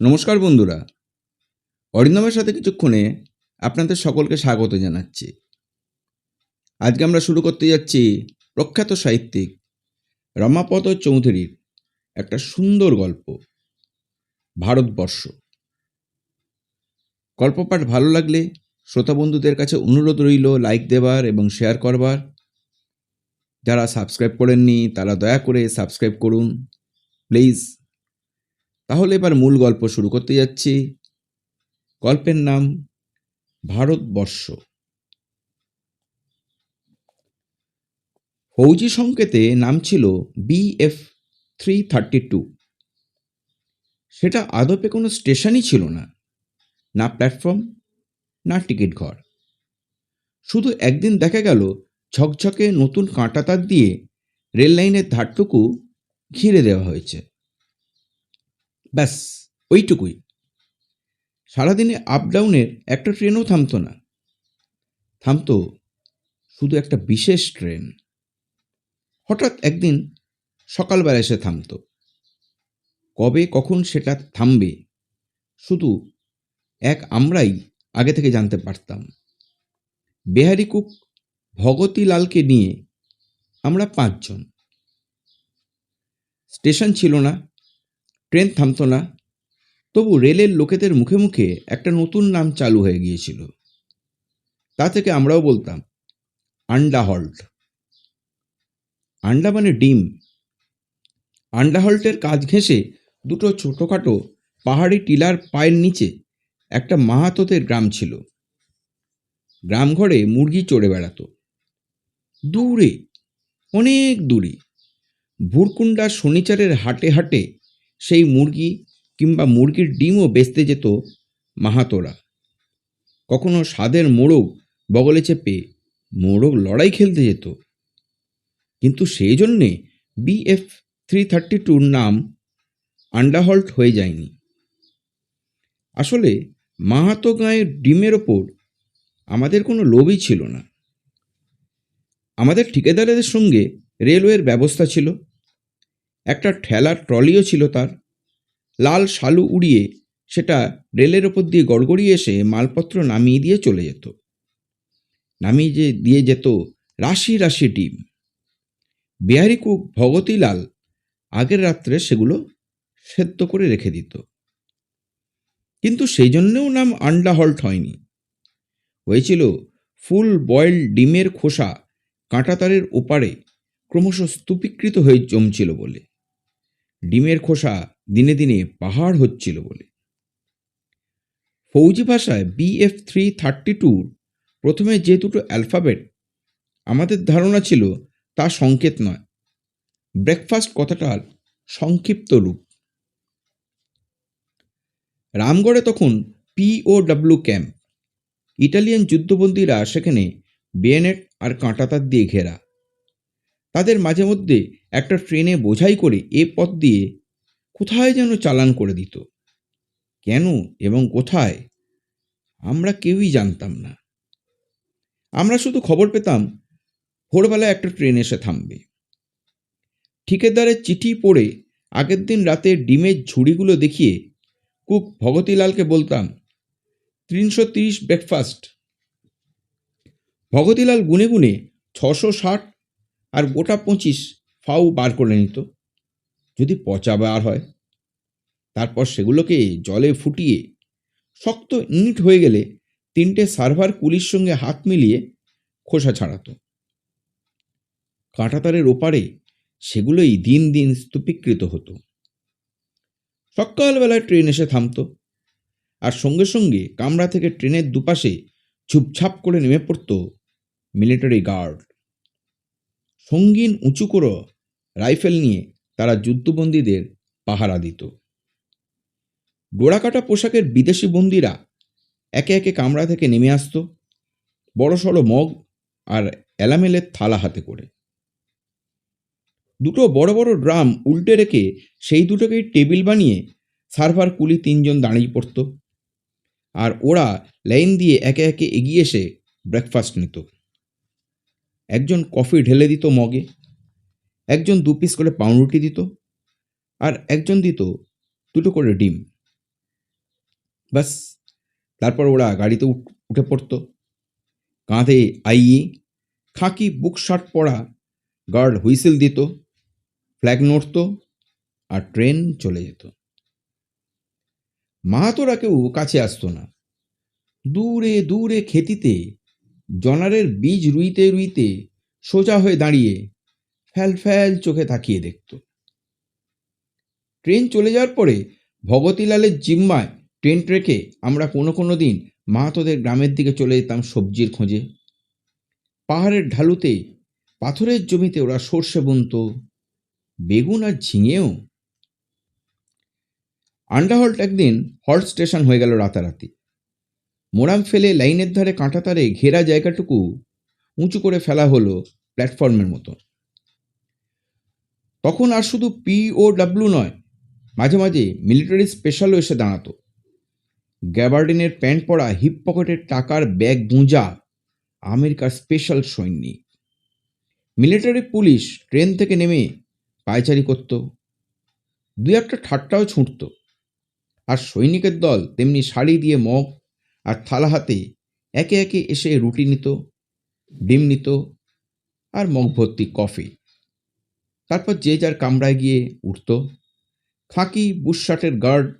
নমস্কার বন্ধুরা। অরিন্দমের সাথে কিছুক্ষণে আপনাদের সকলকে স্বাগত জানাচ্ছি। আজকে আমরা শুরু করতে যাচ্ছি প্রখ্যাত সাহিত্যিক রমাপদ চৌধুরীর একটা সুন্দর গল্প, ভারতবর্ষ। গল্পপাঠ ভালো লাগলে শ্রোতা বন্ধুদের কাছে অনুরোধ রইল লাইক দেবার এবং শেয়ার করবার। যারা সাবস্ক্রাইব করেননি, তারা দয়া করে সাবস্ক্রাইব করুন। প্লিজ তাহলে এবার মূল গল্প শুরু করতে যাচ্ছি। গল্পের নাম ভারতবর্ষ। ফৌজি সংকেতে নাম ছিল বিএফ থ্রি থার্টি টু। সেটা আদপে কোনো স্টেশনই ছিল না না প্ল্যাটফর্ম, না টিকিট ঘর। শুধু একদিন দেখা গেল ঝকঝকে নতুন কাঁটাতার দিয়ে রেল লাইনের ধারটুকু ঘিরে দেওয়া হয়েছে। ব্যাস, ওইটুকুই। সারাদিনে আপ ডাউনের একটা ট্রেনও থামতো না। থামতো শুধু একটা বিশেষ ট্রেন হঠাৎ একদিন সকালবেলা এসে থামতো। কবে, কখন সেটা থামবে, শুধু এক আমরাই আগে থেকে জানতে পারতাম। বেহারি কুক ভগতী লালকে নিয়ে আমরা পাঁচজন। স্টেশন ছিল না ট্রেন থামতো না। তবু রেলের লোকেদের মুখে মুখে একটা নতুন নাম চালু হয়ে গিয়েছিল। তা থেকে আমরাও বলতাম আন্ডা হল্ট আন্ডা মানে ডিম। আন্ডা হল্টের কাজ ঘেঁষে দুটো ছোটোখাটো পাহাড়ি টিলার পায়ের নিচে একটা মাহাতোদের গ্রাম ছিল। গ্রাম ঘরে মুরগি চড়ে বেড়াতো। দূরে, অনেক দূরে। ভুরকুন্ডা শনিচারের হাটে হাটে সেই মুরগি কিংবা মুরগির ডিমও বেচতে যেত মাহাতোরা। কখনো স্বাদের মোড়ক বগলে চেপে মোড়ক লড়াই খেলতে যেত। কিন্তু সেই জন্যে বিএফ থ্রি থার্টি টুর নাম আন্ডাহল্ট হয়ে যায়নি। আসলে মাহাতো গাঁয়ের ডিমের ওপর আমাদের কোনো লোভই ছিল না। আমাদের ঠিকাদারদের সঙ্গে রেলওয়ের ব্যবস্থা ছিল। একটা ঠেলার ট্রলিও ছিল তার। লাল শালু উড়িয়ে সেটা রেলের ওপর দিয়ে গড়গড়িয়ে এসে মালপত্র নামিয়ে দিয়ে চলে যেত। নামিয়ে যে দিয়ে যেত রাশি রাশি ডিম। বিহারি কুক ভগতীলাল আগের রাত্রে সেগুলো সেদ্ধ করে রেখে দিত। কিন্তু সেই জন্যেও নাম আন্ডা হল্ট হয়নি। হয়েছিল ফুল বয়েল ডিমের খোসা কাঁটাতারের ওপারে ক্রমশ স্তূপীকৃত হয়ে জমছিল বলে। ডিমের খোসা দিনে দিনে পাহাড় হচ্ছিল বলে। ফৌজি ভাষায় বিএফ থ্রি থার্টি টুর প্রথমে যে দুটো অ্যালফাবেট আমাদের ধারণা ছিল তা সংকেত নয়, ব্রেকফাস্ট কথাটার সংক্ষিপ্ত রূপ। রামগড়ে তখন পিওডাব্লিউ ক্যাম্প ইটালিয়ান যুদ্ধবন্দীরা সেখানে বেনেট আর কাঁটাতার দিয়ে ঘেরা। তাদের মাঝে মধ্যে একটা ট্রেনে বোঝাই করে এ পথ দিয়ে কোথায় যেন চালান করে দিত। কেন এবং কোথায় আমরা কেউই জানতাম না। আমরা শুধু খবর পেতাম ভোরবেলা একটা ট্রেন এসে থামবে। ঠিকাদারের চিঠি পড়ে আগের দিন রাতে ডিমের ঝুড়িগুলো দেখিয়ে কুক ভগতীলালকে বলতাম, তিনশো তিরিশ ব্রেকফাস্ট ভগতীলাল গুনে গুনে ছশো ষাট আর গোটা পঁচিশ ফাউ বার করে নিত। যদি পচা বার হয়, তারপর সেগুলোকে জলে ফুটিয়ে শক্ত ইট হয়ে গেলে তিনটে সার্ভার কুলির সঙ্গে হাত মিলিয়ে খোসা ছাড়াতো। কাঁটাতারের ওপারে সেগুলোই দিন দিন স্তূপীকৃত হতো। সকালবেলায় ট্রেন এসে থামতো আর সঙ্গে সঙ্গে কামরা থেকে ট্রেনের দুপাশে ঝুপঝাপ করে নেমে পড়ত মিলিটারি গার্ড। সঙ্গীন উঁচু করে রাইফেল নিয়ে তারা যুদ্ধবন্দীদের পাহারা দিত। ডোরাকাটা পোশাকের বিদেশি বন্দীরা একে একে কামরা থেকে নেমে আসতো, বড় সড়ো মগ আর এলামেলের থালা হাতে করে। দুটো বড় বড় ড্রাম উল্টে রেখে সেই দুটোকেই টেবিল বানিয়ে সার্ভার কুলি তিনজন দাঁড়িয়ে পড়ত, আর ওরা লাইন দিয়ে একে একে এগিয়ে এসে ব্রেকফাস্ট নিত। একজন কফি ঢেলে দিত মগে, একজন দু পিস করে পাউরুটি দিত, আর একজন দিত দুটো করে ডিম। ব্যাস, তারপর ওরা গাড়িতে উঠ- পড়তো। কাঁধে আইয়ে খাকি বুক শার্ট পরা গার্ড হুইসেল দিত, ফ্ল্যাগ নড়তো আর ট্রেন চলে যেত। মাহাতোরা কেউ কাছে আসতো না। দূরে দূরে খেতিতে জনারের বীজ রুইতে রুইতে সোজা হয়ে দাঁড়িয়ে ফ্যাল ফ্যাল চোখে তাকিয়ে দেখত। ট্রেন চলে যাওয়ার পরে ভগতীলালের জিম্মায় ট্রেন ট্রেকে আমরা কোনো কোনো দিন মাহাতোদের গ্রামের দিকে চলে যেতাম সবজির খোঁজে। পাহাড়ের ঢালুতে, পাথরের জমিতে ওরা সর্ষে বুনত, বেগুন আর ঝিঙেও। আন্ডাহল্ট একদিন হল্ট স্টেশন হয়ে গেল রাতারাতি। মোরাম ফেলে লাইনের ধারে কাঁটা তারে ঘেরা জায়গাটুকু উঁচু করে ফেলা হলো প্ল্যাটফর্মের মতো। তখন আর শুধু পি ও ডাব্লিউ নয়, মাঝে মাঝে মিলিটারি স্পেশালও এসে দাঁড়াতো। গ্যাবার্ডিনের প্যান্ট পরা হিপ পকেটের টাকার ব্যাগ গুঁজা আমেরিকার স্পেশাল সৈনিক মিলিটারি পুলিশ ট্রেন থেকে নেমে পায়চারি করত। দু একটা ঠাট্টাও ছুঁটত আর সৈনিকের দল তেমনি শাড়ি দিয়ে মগ আর থালা হাতে একে একে এসে রুটি নিত, ডিম নিত আর মগ ভর্তি কফি। তারপর যে যার কামরায় গিয়ে উঠত। খাকি বুশশার্টের গার্ড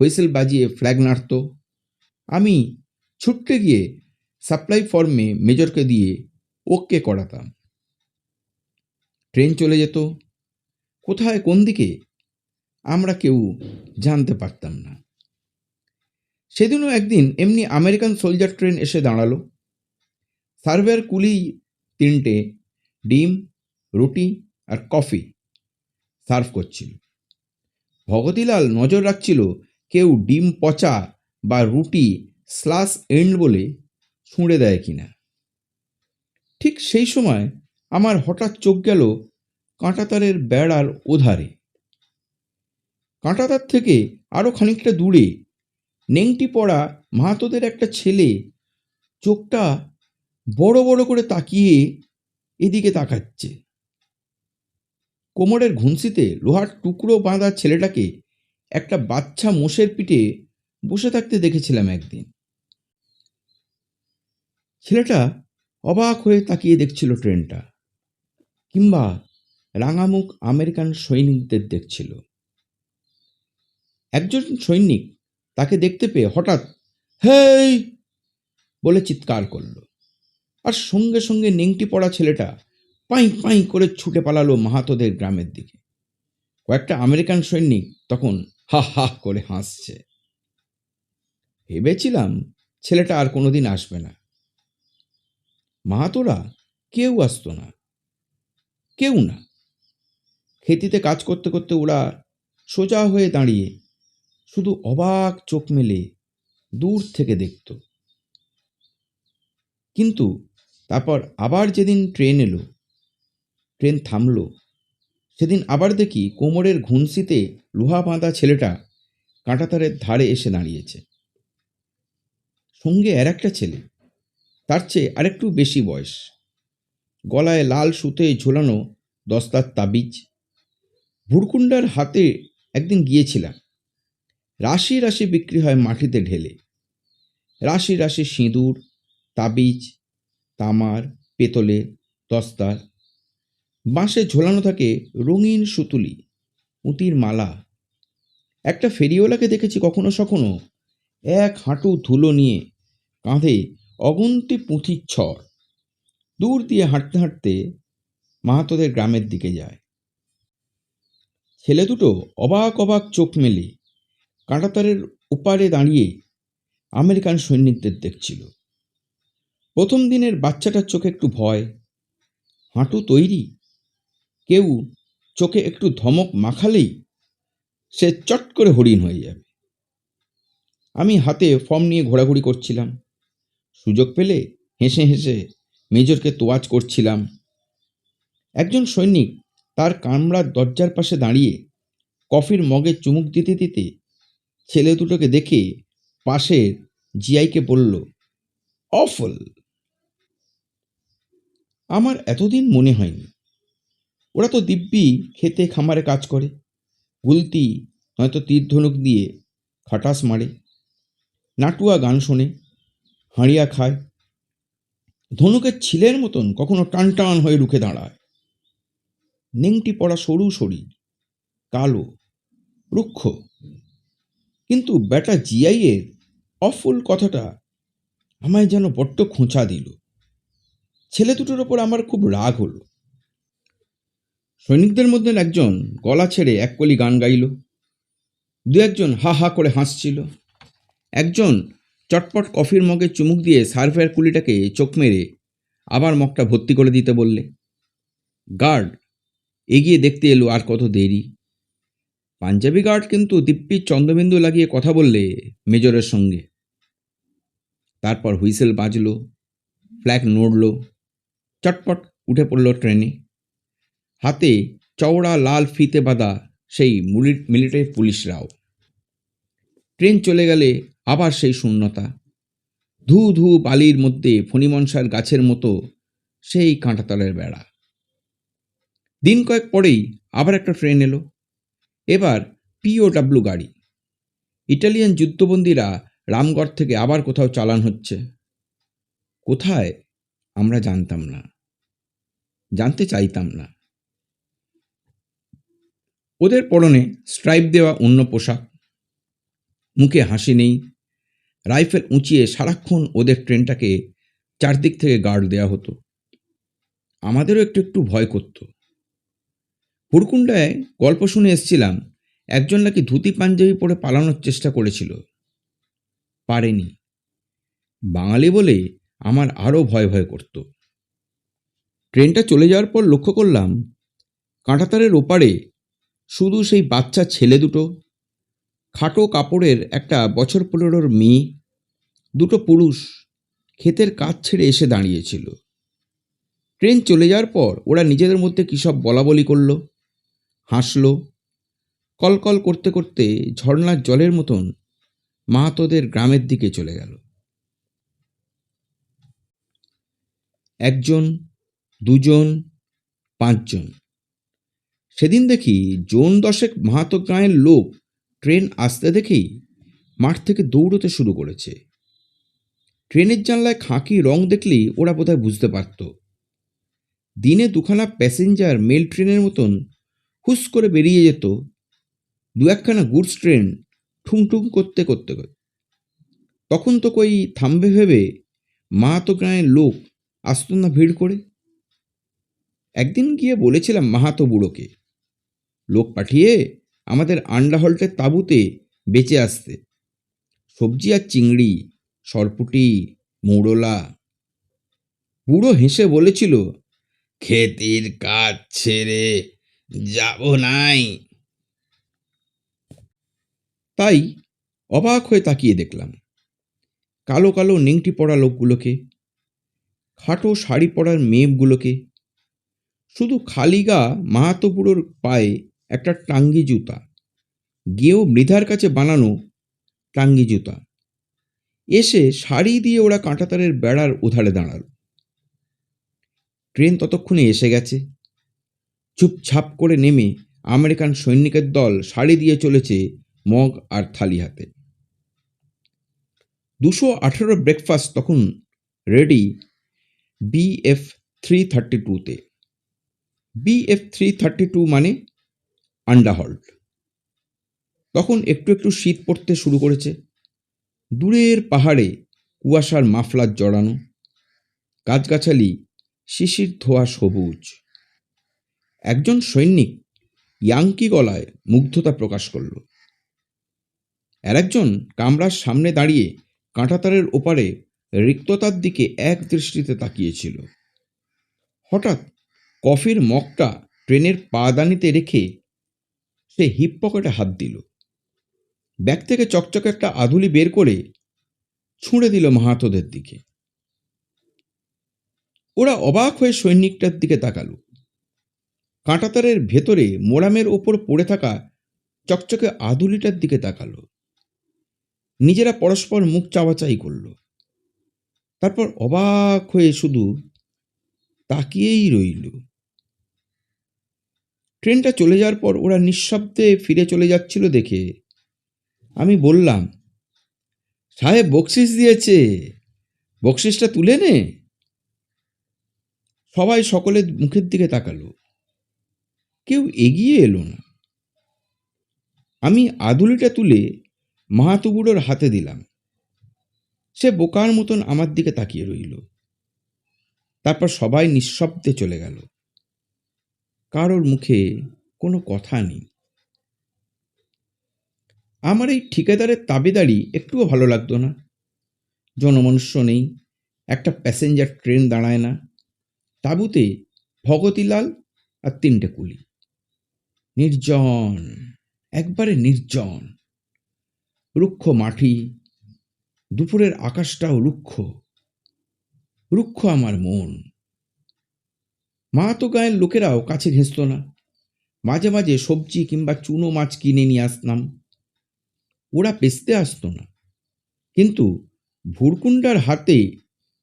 হুইসেল বাজিয়ে ফ্ল্যাগ নাড়ত। আমি ছুটতে গিয়ে সাপ্লাই ফর্মে মেজরকে দিয়ে ওকে করাতাম। ট্রেন চলে যেত। কোথায়, কোন দিকে? আমরা কেউ জানতে পারতাম না। সেদিনও একদিন এমনি আমেরিকান সোলজার ট্রেন এসে দাঁড়াল। সার্ভের কুলি তিনটে, ডিম, রুটি আর কফি সার্ভ করছিল। ভগতীলাল নজর রাখছিল কেউ ডিম পচা বা রুটি স্লাস এন্ড বলে ছুঁড়ে দেয় কিনা। ঠিক সেই সময় আমার হঠাৎ চোখ গেল কাঁটাতারের বেড়ার ওধারে। কাঁটাতার থেকে আরও খানিকটা দূরে নেংটি পড়া মাহাতোদের একটা ছেলে চোখটা বড় বড় করে তাকিয়ে এদিকে তাকাচ্ছে। কোমরের ঘুনসিতে লোহার টুকরো বাঁধা ছেলেটাকে একটা বাচ্চা মোষের পিঠে বসে থাকতে দেখেছিলাম একদিন। ছেলেটা অবাক হয়ে তাকিয়ে দেখছিল ট্রেনটা কিংবা রাঙামুখ আমেরিকান সৈনিকদের দেখছিল। একজন সৈনিক তাকে দেখতে পেয়ে হঠাৎ, হেই! বলে চিৎকার করল। আর সঙ্গে সঙ্গে নেংটি পড়া ছেলেটা পাই পাই করে ছুটে পালালো মাহাতোদের গ্রামের দিকে। কয়েকটা আমেরিকান সৈনিক তখন হা হা করে হাসছে। ভেবেছিলাম ছেলেটা আর কোনোদিন আসবে না। মাহাতোরা কেউ আসতো না। কেউ না। খেতিতে কাজ করতে করতে ওরা সোজা হয়ে দাঁড়িয়ে শুধু অবাক চোখ মেলে দূর থেকে দেখত। কিন্তু তারপর আবার যেদিন ট্রেন এলো, ট্রেন থামলো, সেদিন আবার দেখি কোমরের ঘুনসিতে লোহা বাঁধা ছেলেটা কাঁটাতারের ধারে এসে দাঁড়িয়েছে। সঙ্গে আর একটা ছেলে, তার চেয়ে আরেকটু বেশি বয়স। গলায় লাল সুতে ঝোলানো দস্তার তাবিজ। ভুরকুণ্ডার হাতে একদিন গিয়েছিলাম। রাশি রাশি বিক্রি হয় মাটিতে ঢেলে। রাশি রাশি সিঁদুর, তাবিজ, তামার, পেতলে, দস্তার। বাঁশে ঝোলানো থাকে রঙিন সুতুলি পুঁতির মালা। একটা ফেরিওয়ালাকে দেখেছি কখনো সখনো এক হাঁটু ধুলো নিয়ে কাঁধে অগুন্তি পুঁথির ছড় দূর দিয়ে হাঁটতে হাঁটতে মাহাতোদের গ্রামের দিকে যায়। ছেলে দুটো অবাক অবাক চোখ মেলে। কাঁটাতারের উপারে দাঁড়িয়ে আমেরিকান সৈনিকদের দেখছিল। প্রথম দিনের বাচ্চাটার চোখে একটু ভয়, হাঁটু তৈরি, কেউ চোখে একটু ধমক মাখালেই সে চট করে হরিণ হয়ে যাবে। আমি হাতে ফর্ম নিয়ে ঘোরাঘুরি করছিলাম। সুযোগ পেলে হেসে হেসে মেজরকে তোয়াজ করছিলাম। একজন সৈনিক তার কামরার দরজার পাশে দাঁড়িয়ে কফির মগে চুমুক দিতে দিতে ছেলে দুটোকে দেখে পাশের জিআইকে বলল, অফল, আমার এতদিন মনে হয়নি। ওরা তো দিব্যি খেতে খামারে কাজ করে। গুলতি নয়তো তীর ধনুক দিয়ে খাটাস মারে। নাটুয়া গান শোনে, হাঁড়িয়া খায়। ধনুকের ছিলের মতন কখনো টান টান হয়ে রুখে দাঁড়ায়। নেংটি পড়া সরু শরীর, কালো, রুক্ষ কিন্তু ব্যাটা জিআইয়ের অফুল কথাটা আমায় যেন বড্ড খোঁচা দিল। ছেলে দুটোর ওপর আমার খুব রাগ হলো। সৈনিকদের মধ্যে একজন গলা ছেড়ে এক কলি গান গাইল। দু একজন হা হা করে হাসছিল। একজন চটপট কফির মগে চুমুক দিয়ে সার্ভেয়ার কুলিটাকে চোখ মেরে আবার মগটা ভর্তি করে দিতে বললে, গার্ড, এগিয়ে দেখতে এলো আর কত দেরি? পাঞ্জাবি গার্ড কিন্তু দিব্যি চন্দ্রবিন্দু লাগিয়ে কথা বললে মেজরের সঙ্গে। তারপর হুইসেল বাজলো, ফ্ল্যাগ নড়ল, চটপট উঠে পড়ল ট্রেনে। হাতে চওড়া লাল ফিতে বাঁধা সেই মুলি- মিলিটারি পুলিশরাও। ট্রেন চলে গেলে আবার সেই শূন্যতা। ধু ধু বালির মধ্যে ফণিমনসার গাছের মতো সেই কাঁটাতলের বেড়া। দিন কয়েক পরেই আবার একটা ট্রেন এলো। এবার পিওডাব্লিউ গাড়ি। ইটালিয়ান যুদ্ধবন্দীরা রামগড় থেকে আবার কোথাও চালান হচ্ছে। কোথায়? আমরা জানতাম না। জানতে চাইতাম না। ওদের পরনে স্ট্রাইপ দেওয়া অন্য পোশাক। মুখে হাসি নেই। রাইফেল উঁচিয়ে সারাক্ষণ ওদের ট্রেনটাকে চারদিক থেকে গার্ড দেওয়া হতো। আমাদেরও একটু একটু ভয় করত। হুড়কুন্ডায় গল্প শুনে এসছিলাম, একজন নাকি ধুতি পাঞ্জাবি পরে পালানোর চেষ্টা করেছিল। পারেনি। বাঙালি বলে আমার আরও ভয় ভয় করত। ট্রেনটা চলে যাওয়ার পর লক্ষ্য করলাম, কাঁটাতারের ওপারে শুধু সেই বাচ্চা ছেলে দুটো, খাটো কাপড়ের একটা বছর পনেরোর মেয়ে, দুটো পুরুষ ক্ষেতের কাজ ছেড়ে এসে দাঁড়িয়েছিল। ট্রেন চলে যাওয়ার পর ওরা নিজেদের মধ্যে কী সব বলা বলি করল হাসলো। কলকল করতে করতে ঝর্ণার জলের মতন মাহাতোদের গ্রামের দিকে চলে গেল। একজন, দুজন, পাঁচজন। সেদিন দেখি জোন দশেক মাহাতো গাঁয়ের লোক ট্রেন আসতে দেখেই মাঠ থেকে দৌড়তে শুরু করেছে। ট্রেনের জানলায় খাঁকি রং দেখলেই ওরা বোধহয় বুঝতে পারত। দিনে দুখানা প্যাসেঞ্জার মেল ট্রেনের মতন হুস করে বেরিয়ে যেত দু একখানা গুডস ট্রেন ঠুংঠুং করতে করতে। তখন তো কই থামবে ভেবে মাহাতো গ্রামের লোক, আসতো না ভিড় করে। একদিন গিয়ে বলেছিলাম মাহাতো বুড়োকে, লোক পাঠিয়ে আমাদের আন্ডা হল্টের তাঁবুতে বেঁচে আসতে। সবজি আর চিংড়ি, সরপুটি, মৌরলা। বুড়ো হেসে বলেছিল খেতির কাজ ছেড়ে যাব নাই। তাই অবাক হয়ে তাকিয়ে দেখলাম, কালো কালো নেংটি পড়া লোকগুলোকে, খাটো শাড়ি পরার মেয়েগুলোকে, শুধু খালি গা মাহাতো পায়ে একটা টাঙ্গি জুতা গেও মৃধার কাছে বানানো টাঙ্গি জুতা। এসে শাড়ি দিয়ে ওরা কাঁটাতারের বেড়ার উধারে দাঁড়াল। ট্রেন ততক্ষণে এসে গেছে। চুপছাপ করে নেমে আমেরিকান সৈনিকের দল শাড়ি দিয়ে চলেছে মগ আর থালি হাতে। দুশো আঠেরো ব্রেকফাস্ট তখন রেডি বিএফ থ্রি থার্টি টুতে বিএফ থ্রি থার্টি টু মানে আন্ডাহল্ট তখন একটু একটু শীত পড়তে শুরু করেছে। দূরের পাহাড়ে কুয়াশার মাফলার জড়ানো, গাছগাছালি, শিশির ধোয়া সবুজ। একজন সৈনিক ইয়াঙ্কি গলায় মুগ্ধতা প্রকাশ করল। আর একজন কামরার সামনে দাঁড়িয়ে কাঁটাতারের ওপারে রিক্ততার দিকে এক দৃষ্টিতে তাকিয়েছিল। হঠাৎ কফির মগটা ট্রেনের পাদানিতে রেখে সে হিপ পকেটে হাত দিল। ব্যাগ থেকে চকচকে একটা আধুলি বের করে ছুঁড়ে দিল মাহাতোদের দিকে। ওরা অবাক হয়ে সৈনিকটার দিকে তাকালো। কাঁটাতারের ভেতরে মোরামের ওপর পড়ে থাকা চকচকে আধুলিটার দিকে তাকালো। নিজেরা পরস্পর মুখ চাওয়াচাই করল। তারপর অবাক হয়ে শুধু তাকিয়েই রইল। ট্রেনটা চলে যাওয়ার পর ওরা নিঃশব্দে ফিরে চলে যাচ্ছিল দেখে। আমি বললাম, সাহেব, বকশিস দিয়েছে। বকশিসটা তুলে নে। সবাই সকলের মুখের দিকে তাকালো। কেউ এগিয়ে এলো না। আমি আদুলিটা তুলে মাহাতো বুড়োর হাতে দিলাম। সে বোকার মতন আমার দিকে তাকিয়ে রইল। তারপর সবাই নিঃশব্দে চলে গেল। কারোর মুখে কোনো কথা নেই। আমার এই ঠিকাদারের তাবেদারি একটুও ভালো লাগতো না। জনমনুষ্য নেই, একটা প্যাসেঞ্জার ট্রেন দাঁড়ায় না। তাঁবুতে ভগতিলাল আর তিনটে কুলি। নির্জন, একবারে নির্জন। রুক্ষ মাটি, দুপুরের আকাশটাও রুক্ষ। রুক্ষ আমার মন। মা তো গায়ের লোকেরাও কাছে ঘেঁষত না। মাঝে মাঝে সবজি কিংবা চুনো মাছ কিনে নিয়ে আসতাম। ওরা পেস্তে আসতো না। কিন্তু ভুরকুণ্ডার হাতে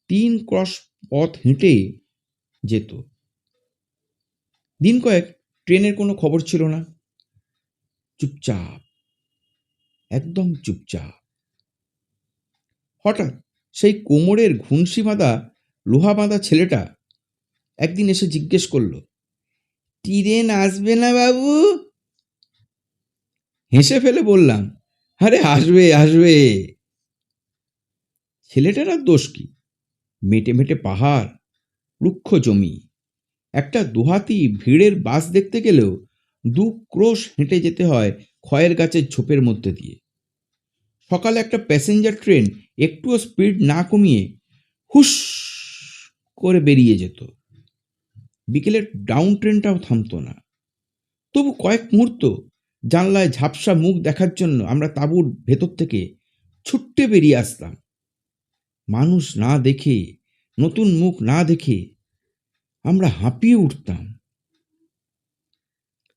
তিন ক্রস পথ হেঁটে যেত। দিন কয়েক ট্রেনের কোনো খবর ছিল না। চুপচাপ, একদম চুপচাপ। হঠাৎ সেই কোমরের ঘুনসি বাঁধা, লোহা বাঁধা ছেলেটা একদিন এসে জিজ্ঞেস করল, ট্রেন আসবে না বাবু? হেসে ফেলে বললাম, আরে আসবে আসবে। ছেলেটার আর দোষ কি? মেটে মেটে পাহাড়, রুক্ষ জমি। একটা দুহাতি ভিড়ের বাস দেখতে গেলেও দু ক্রোশ হেঁটে যেতে হয় ক্ষয়ের গাছের ঝোপের মধ্যে দিয়ে। সকালে একটা প্যাসেঞ্জার ট্রেন একটুও স্পিড না কমিয়ে হুস করে বেরিয়ে যেত। বিকেলের ডাউন ট্রেনটাও থামতো না। তবু কয়েক মুহূর্ত জানলায় ঝাপসা মুখ দেখার জন্য আমরা তাঁবুর ভেতর থেকে ছুট্টে বেরিয়ে আসতাম মানুষ না দেখে, নতুন মুখ না দেখে আমরা হাঁপিয়ে উঠতাম।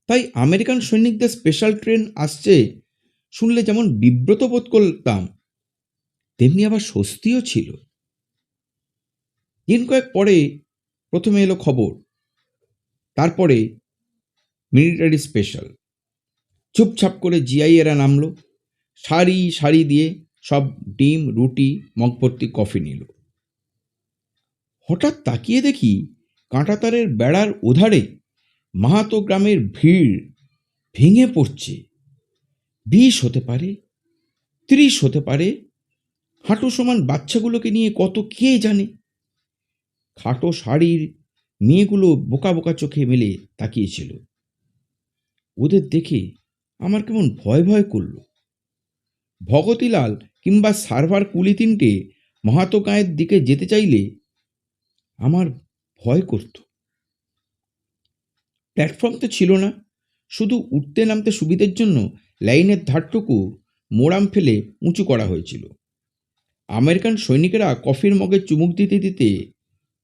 তাই আমেরিকান সৈনিকদের স্পেশাল ট্রেন আসছে শুনলে যেমন বিব্রত বোধ করতাম, তেমনি আবার স্বস্তিও ছিল। দিন কয়েক পরে প্রথমে এলো খবর, তারপরে মিলিটারি স্পেশাল চুপছাপ করে জিআই এরা নামলো সারি সারি দিয়ে সব ডিম, রুটি, মগভর্তি কফি নিল। হঠাৎ তাকিয়ে দেখি কাঁটাতারের বেড়ার ওধারে মাহাতো গ্রামের ভিড় ভেঙে পড়ছে। বিশ হতে পারে, ত্রিশ হতে পারে হাঁটু সমান বাচ্চাগুলোকে নিয়ে কত কে জানে? খাটো শাড়ির মেয়েগুলো বোকা বোকা চোখে মেলে তাকিয়েছিল। ওদের দেখে আমার কেমন ভয় ভয় করল। ভগতিলাল কিংবা সার্ভার কুলি তিনটে মাহাতো গাঁয়ের দিকে যেতে চাইলে আমার ভয় করত। প্ল্যাটফর্ম তো ছিল না। শুধু উঠতে নামতে সুবিধের জন্য লাইনের ধারটুকু মোড়াম ফেলে উঁচু করা হয়েছিল। আমেরিকান সৈনিকেরা কফির মগে চুমুক দিতে দিতে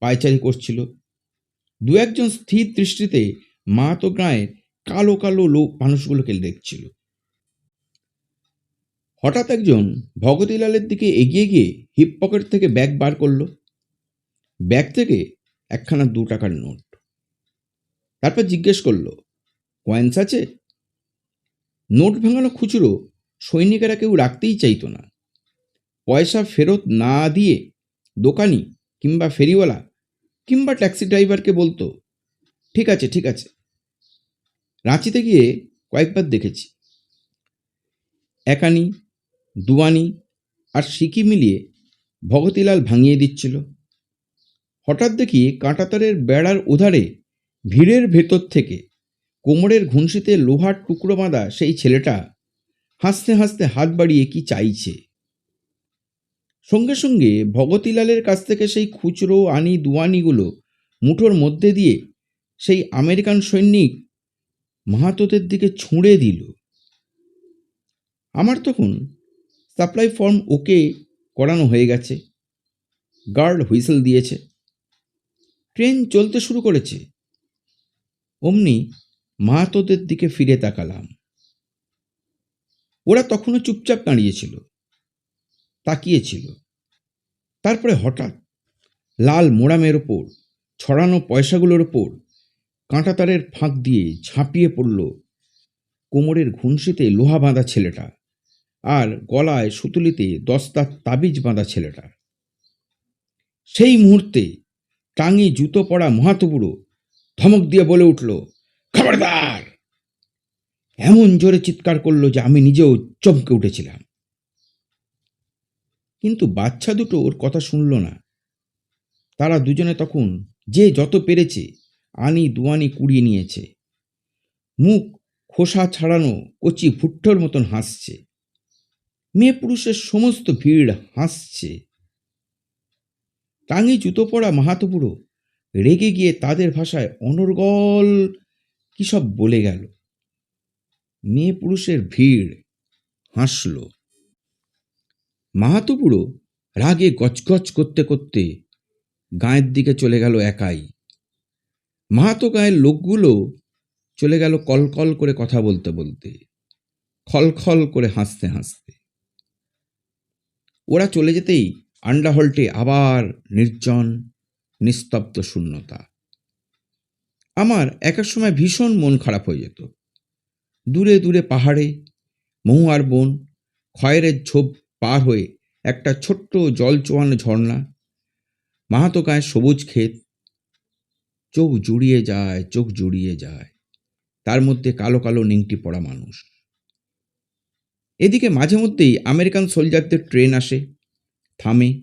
পায়চারি করছিল। দু একজন স্থির দৃষ্টিতে মাহাতো গাঁয়ের কালো কালো লোক মানুষগুলোকে দেখছিল। হঠাৎ একজন ভগতিলালের দিকে এগিয়ে গিয়ে হিপ পকেট থেকে ব্যাগ বার করল। ব্যাগ থেকে একখানা দু টাকার নোট। তারপর জিজ্ঞেস করল, কয়েন্স আছে? নোট ভাঙানো খুচরো সৈনিকেরা কেউ রাখতেই চাইতো না। পয়সা ফেরত না দিয়ে দোকানি কিংবা ফেরিওয়ালা কিংবা ট্যাক্সি ড্রাইভারকে বলতো, ঠিক আছে ঠিক আছে। রাঁচিতে গিয়ে কয়েকবার দেখেছি। একানি, দুয়ানি আর সিকি মিলিয়ে ভগতিলাল ভাঙিয়ে দিচ্ছিল। হঠাৎ দেখি কাঁটাতারের বেড়ার উধারে ভিড়ের ভেতর থেকে কোমরের ঘুনসিতে লোহার টুকরো বাঁধা সেই ছেলেটা হাসতে হাসতে হাত বাড়িয়ে কি চাইছে। সঙ্গে সঙ্গে ভগতিলালের কাছ থেকে সেই খুচরো আনি দুয়ানিগুলো মুঠোর মধ্যে দিয়ে সেই আমেরিকান সৈনিক মাহাতোদের দিকে ছুঁড়ে দিল। আমার তখন সাপ্লাই ফর্ম ওকে করানো হয়ে গেছে। গার্ড হুইসেল দিয়েছে। ট্রেন চলতে শুরু করেছে। অমনি মাহাতোদের দিকে ফিরে তাকালাম। ওরা তখনও চুপচাপ দাঁড়িয়েছিল, তাকিয়েছিল। তারপরে হঠাৎ লাল মোড়ামের ওপর, ছড়ানো পয়সাগুলোর ওপর কাঁটাতারের ফাঁক দিয়ে ঝাঁপিয়ে পড়ল কোমরের ঘুনসিতে লোহা বাঁধা ছেলেটা আর গলায় সুতুলিতে দস্তার তাবিজ বাঁধা ছেলেটা। সেই মুহূর্তে টাঙি জুতো পরা মহাতবুড়ো ধমক দিয়ে বলে উঠল, খবরদার! এমন জোরে চিৎকার করল যে আমি নিজেও চমকে উঠেছিলাম। কিন্তু বাচ্চা দুটো ওর কথা শুনল না। তারা দুজনে তখন যে যত পেরেছে আনি দুয়ানি কুড়িয়ে নিয়েছে। মুখ খোসা ছাড়ানো কচি ভুট্টোর মতন হাসছে। মেয়ে পুরুষের সমস্ত ভিড় হাসছে। টাঙি জুতো পরা মাহাতো বুড়ো রেগে গিয়ে তাদের ভাষায় অনর্গল কী সব বলে গেল। মেয়ে পুরুষের ভিড় হাসল। মাহাতো বুড়ো রাগে গজগজ করতে করতে গায়ের দিকে চলে গেল একাই। মাহাতো গায়ের লোকগুলো চলে গেল কলকল করে কথা বলতে বলতে, খলখল করে হাসতে হাসতে। ওরা চলে যেতেই আন্ডাহলটে আবার নির্জন, নিস্তব্ধ শূন্যতা। আমার এক এক সময় ভীষণ মন খারাপ হয়ে যেত। দূরে দূরে পাহাড়ে, মহুয়ার বন, খয়েরের ঝোপ পার হয়ে একটা ছোট্ট জল চোয়ানো ঝর্ণা, মাহাতো গায়ে সবুজ ক্ষেত, চোখ জুড়িয়ে যায়, চোখ জুড়িয়ে যায়। তার মধ্যে কালো কালো নিংটি পড়া মানুষ। এদিকে মাঝে মধ্যেই আমেরিকান সোলজারদের ট্রেন আসে। থামে,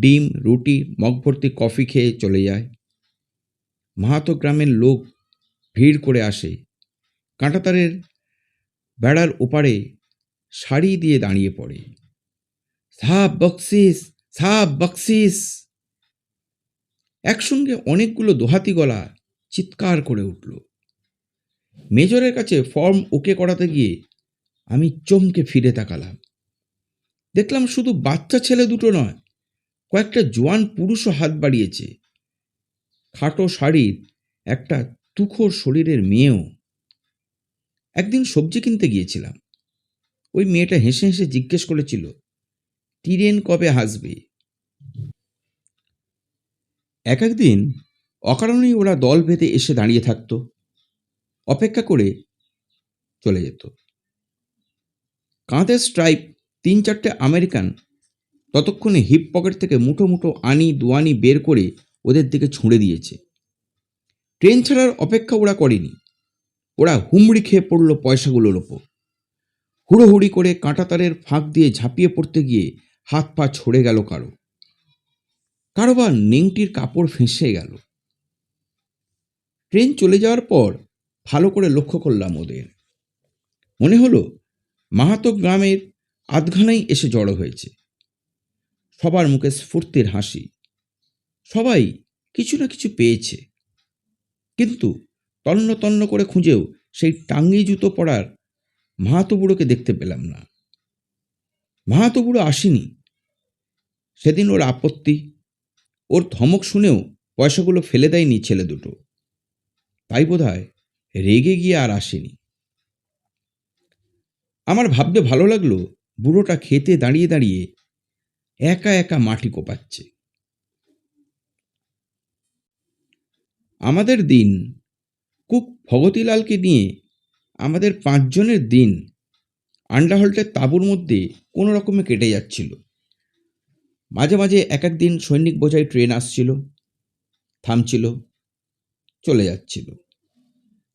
ডিম, রুটি মগভর্তি কফি খেয়ে চলে যায়। মাহাতো গ্রামের লোক ভিড় করে আসে। কাঁটাতারের বেড়ার ওপারে শাড়ি দিয়ে দাঁড়িয়ে পড়ে। সাব বকশিস সাব বকশিস। একসঙ্গে অনেকগুলো দোহাতি গলা চিৎকার করে উঠল। মেজরের কাছে ফর্ম ওকে করাতে গিয়ে আমি চমকে ফিরে তাকালাম। দেখলাম শুধু বাচ্চা ছেলে দুটো নয়, কয়েকটা জোয়ান পুরুষও হাত বাড়িয়েছে। খাটো শাড়ির একটা তুখোর শরীরের মেয়েও। একদিন সবজি কিনতে গিয়েছিলাম। ওই মেয়েটা হেসে হেসে জিজ্ঞেস করেছিল তিরেন কবে হাসবে? এক একদিন অকারণেই ওরা দল বেঁধে এসে দাঁড়িয়ে থাকত, অপেক্ষা করে চলে যেত। কাঁধের স্ট্রাইপ তিন চারটে আমেরিকান ততক্ষণে হিপ পকেট থেকে মুঠো মুঠো আনি দুয়ানি বের করে ওদের দিকে ছুঁড়ে দিয়েছে। ট্রেন ছাড়ার অপেক্ষা ওরা করেনি। ওরা হুমড়ি খেয়ে পড়ল পয়সাগুলোর ওপর। হুড়োহুড়ি করে কাঁটাতারের ফাঁক দিয়ে ঝাঁপিয়ে পড়তে গিয়ে হাত পা ছড়ে গেল কারও। কারও বা নেংটির কাপড় ফেঁসে গেল। ট্রেন চলে যাওয়ার পর ভালো করে লক্ষ্য করলাম ওদের। মনে হলো মাহাতো গ্রামের আধঘানাই এসে জড়ো হয়েছে। সবার মুখে স্ফূর্তির হাসি। সবাই কিছু না কিছু পেয়েছে। কিন্তু তন্ন তন্ন করে খুঁজেও সেই টাঙ্গি জুতো পরার মাহাতো বুড়োকে দেখতে পেলাম না। মাহাতো বুড়ো আসেনি। সেদিন ওর আপত্তি, ওর ধমক শুনেও পয়সাগুলো ফেলে দেয়নি ছেলে দুটো। তাই বোধ রেগে গিয়ে আর আসেনি। আমার ভাবতে ভালো লাগল বুড়োটা খেতে দাঁড়িয়ে দাঁড়িয়ে একা একা মাটি কোপাচ্ছে। আমাদের দিন, কুক ভগতীলালকে নিয়ে আমাদের পাঁচজনের দিন আন্ডারহল্টের তাঁবুর মধ্যে কোনো রকমে কেটে যাচ্ছিল। মাঝে মাঝে এক এক দিন সৈনিক বোঝাই ট্রেন আসছিল, থামছিল, চলে যাচ্ছিল।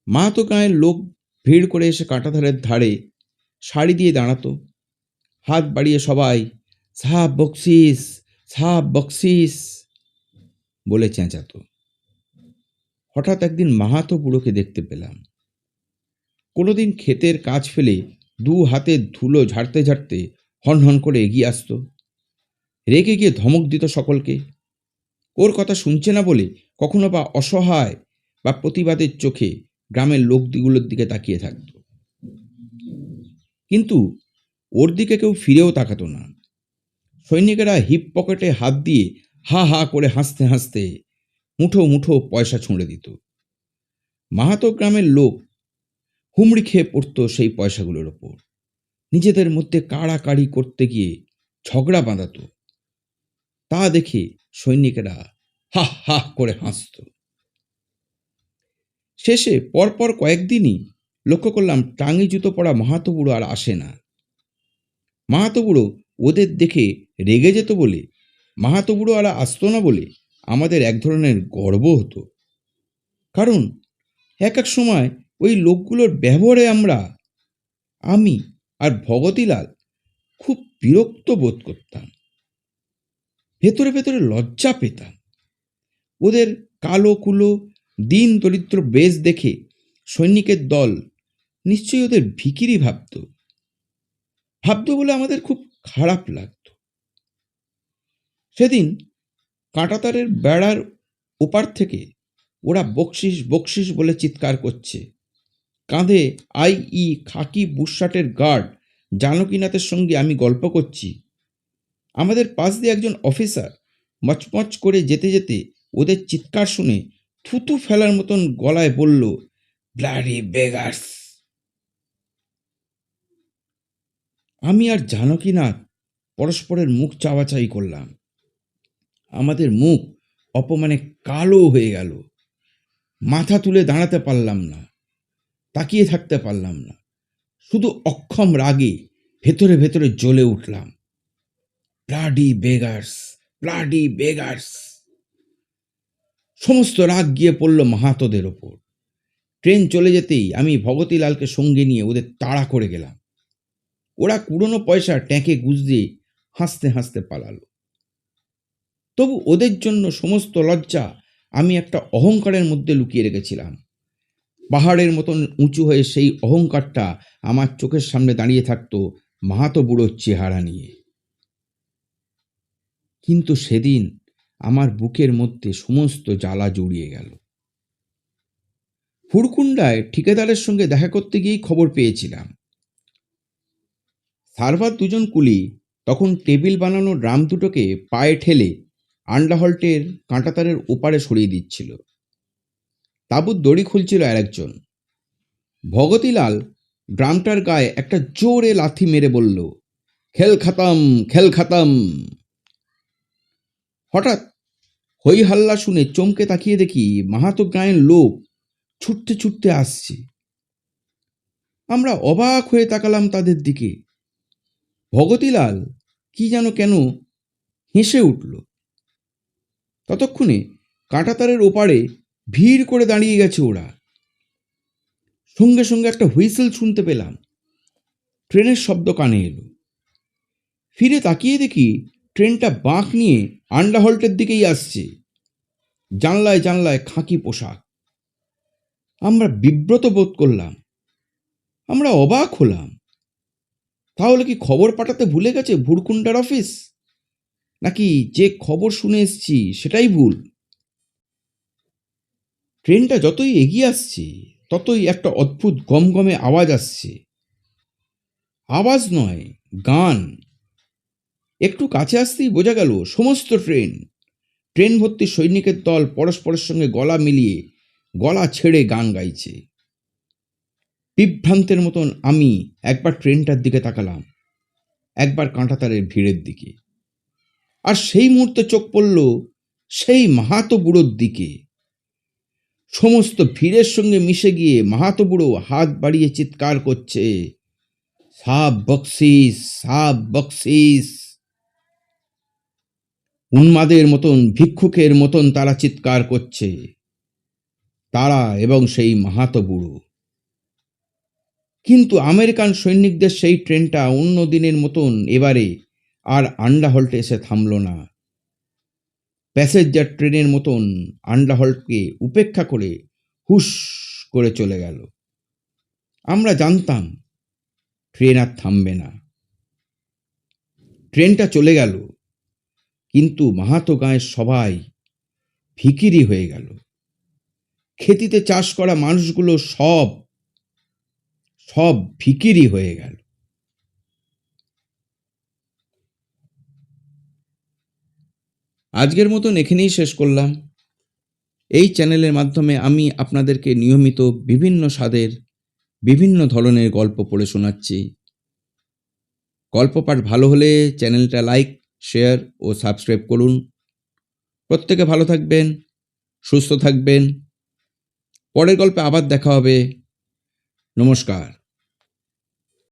মাহাতো গাঁয়ের লোক ভিড় করে এসে কাঁটাধারের ধারে শাড়ি দিয়ে দাঁড়াতো হাত বাড়িয়ে সবাই সাহাব বকশিস সাহাব বকশিস বলে চেঁচাতো। হঠাৎ একদিন মাহাতো বুড়োকে দেখতে পেলাম। কোনোদিন ক্ষেতের কাজ ফেলে দু হাতে ধুলো ঝাড়তে ঝাড়তে হন হন করে এগিয়ে আসতো। রেগে গিয়ে ধমক দিত সকলকে। ওর কথা শুনছে না বলে কখনো বা অসহায় বা প্রতিবাদের চোখে গ্রামের লোকদিগুলোর দিকে তাকিয়ে থাকত। কিন্তু ওর দিকে কেউ ফিরেও তাকাতো না। সৈনিকেরা হিপ পকেটে হাত দিয়ে হা হা করে হাসতে হাসতে মুঠো মুঠো পয়সা ছুঁড়ে দিত। মাহাতো গ্রামের লোক হুমড়ি খেয়ে পড়ত সেই পয়সাগুলোর ওপর। নিজেদের মধ্যে কাড়াকাড়ি করতে গিয়ে ঝগড়া বাঁধাত। তা দেখে সৈনিকেরা হা হা করে হাসত। শেষে পরপর কয়েকদিনই লক্ষ্য করলাম টাঙি জুতো পরা মাহাতো বুড়ো আর আসে না। মাহাতো বুড়ো ওদের দেখে রেগে যেত বলে মাহাতো বুড়ো আলা আসতো না বলে আমাদের এক ধরনের গর্ব হতো। কারণ এক এক সময় ওই লোকগুলোর ব্যবহারে আমরা, আমি আর ভগতীলাল খুব বিরক্ত বোধ করতাম। ভেতরে ভেতরে লজ্জা পেতাম। ওদের কালো কুলো, দিন দরিদ্র বেশ দেখে সৈনিকের দল নিশ্চয়ই ওদের ভিকিরি ভাবত। ভাবতো বলে আমাদের খুব খারাপ লাগতো। সেদিন কাঁটাতারের বেড়ার ওপার থেকে ওরা বকশিস বকশিস বলে চিৎকার করছে। কাঁধে আই ই খাকি বুশশার্টের গার্ড, জানকীনাথের সঙ্গে আমি গল্প করছি। আমাদের পাশ দিয়ে একজন অফিসার মচমচ করে যেতে যেতে ওদের চিৎকার শুনে থুতু ফেলার মতন গলায় বলল ব্লাডি বেগার্স আমি আর জানকীনাথ পরস্পরের মুখ চাওয়াচাই করলাম। আমাদের মুখ অপমানে কালো হয়ে গেল। মাথা তুলে দাঁড়াতে পারলাম না, তাকিয়ে থাকতে পারলাম না। শুধু অক্ষম রাগে ভেতরে ভেতরে জ্বলে উঠলাম। প্লাডি বেগার্স প্লাডি বেগার্স সমস্ত রাগ গিয়ে পড়ল মাহাতোদের ওপর। ট্রেন চলে যেতেই আমি ভগতীলালকে সঙ্গে নিয়ে ওদের তাড়া করে গেলাম। ওরা কুড়োনো পয়সা ট্যাঁকে গুজ দিয়ে হাসতে হাসতে পালালো। তবু ওদের জন্য সমস্ত লজ্জা আমি একটা অহংকারের মধ্যে লুকিয়ে রেখেছিলাম। পাহাড়ের মতন উঁচু হয়ে সেই অহংকারটা আমার চোখের সামনে দাঁড়িয়ে থাকতো মাহাতো বুড়োর চেহারা নিয়ে। কিন্তু সেদিন আমার বুকের মধ্যে সমস্ত জ্বালা জড়িয়ে গেল। হুড়কুন্ডায় ঠিকাদারের সঙ্গে দেখা করতে গিয়েই খবর পেয়েছিলাম। সার্ভার দুজন কুলি তখন টেবিল বানানো ড্রাম দুটোকে পায়ে ঠেলে আন্ডাহল্টের কাঁটাতারের ওপারে সরিয়ে দিচ্ছিল। তাবুত দড়ি খুলছিল আরেকজন ভগতীলাল ড্রামটার গায়ে একটা জোরে লাথি মেরে বলল, খেল খাতাম খেল খাতাম। হঠাৎ হই হাল্লা শুনে চমকে তাকিয়ে দেখি মাহাতো গায়ের লোক ছুটতে ছুটতে আসছে। আমরা অবাক হয়ে তাকালাম তাদের দিকে। ভগতীলাল, কি যেন কেন হেসে উঠল। ততক্ষণে কাঁটাতারের ওপারে ভিড় করে দাঁড়িয়ে গেছে ওরা। সঙ্গে সঙ্গে একটা হুইসেল শুনতে পেলাম। ট্রেনের শব্দ কানে এলো। ফিরে তাকিয়ে দেখি ট্রেনটা বাঁক নিয়ে আন্ডাহল্টের দিকেই আসছে। জানলায় জানলায় খাঁকি পোশাক। আমরা বিব্রত বোধ করলাম। আমরা অবাক হলাম। তাহলে কি খবর পাঠাতে ভুলে গেছে ভুরকুন্ডার অফিস? নাকি যে খবর শুনে এসছি সেটাই ভুল? ট্রেনটা যতই এগিয়ে আসছে, ততই একটা অদ্ভুত গমগমে আওয়াজ আসছে। আওয়াজ নয়, গান। একটু কাছে আসতেই বোঝা গেল সমস্ত ট্রেন। ট্রেন ভর্তি সৈনিকের দল পরস্পরের সঙ্গে গলা মিলিয়ে গলা ছেড়ে গান গাইছে। বিভ্রান্তের মতন আমি একবার ট্রেনটার দিকে তাকালাম, একবার কাঁটাতারের ভিড়ের দিকে। আর সেই মুহূর্তে চোখ পড়ল সেই মাহাতো বুড়োর দিকে। সমস্ত ভিড়ের সঙ্গে মিশে গিয়ে মাহাতো বুড়ো হাত বাড়িয়ে চিৎকার করছে, সাব বক্সিস সাব বক্সিস উন্মাদের মতন, ভিক্ষুকের মতন তারা চিৎকার করছে, তারা এবং সেই মাহাতো বুড়ো। কিন্তু আমেরিকান সৈনিকদের সেই ট্রেনটা অন্য দিনের মতন এবারে আর আন্ডাহল্টে এসে থামল না। প্যাসেঞ্জার ট্রেনের মতন আন্ডাহল্টকে উপেক্ষা করে হুশ করে চলে গেল। আমরা জানতাম, ট্রেন আর থামবে না। ট্রেনটা চলে গেল, কিন্তু মাহাতো গাঁয়ের সবাই ভিকিরি হয়ে গেল। খেতিতে চাষ করা মানুষগুলো সব সব ভিকিরি হয়ে গেল। আজকের মতন এখানেই শেষ করলাম। এই চ্যানেলের মাধ্যমে আমি আপনাদেরকে নিয়মিত বিভিন্ন স্বাদের, বিভিন্ন ধরনের গল্প পড়ে শোনাচ্ছি। গল্প পাঠ ভালো হলে চ্যানেলটা লাইক, শেয়ার ও সাবস্ক্রাইব করুন। প্রত্যেকে ভালো থাকবেন, সুস্থ থাকবেন। পরের গল্পে আবার দেখা হবে। নমস্কার।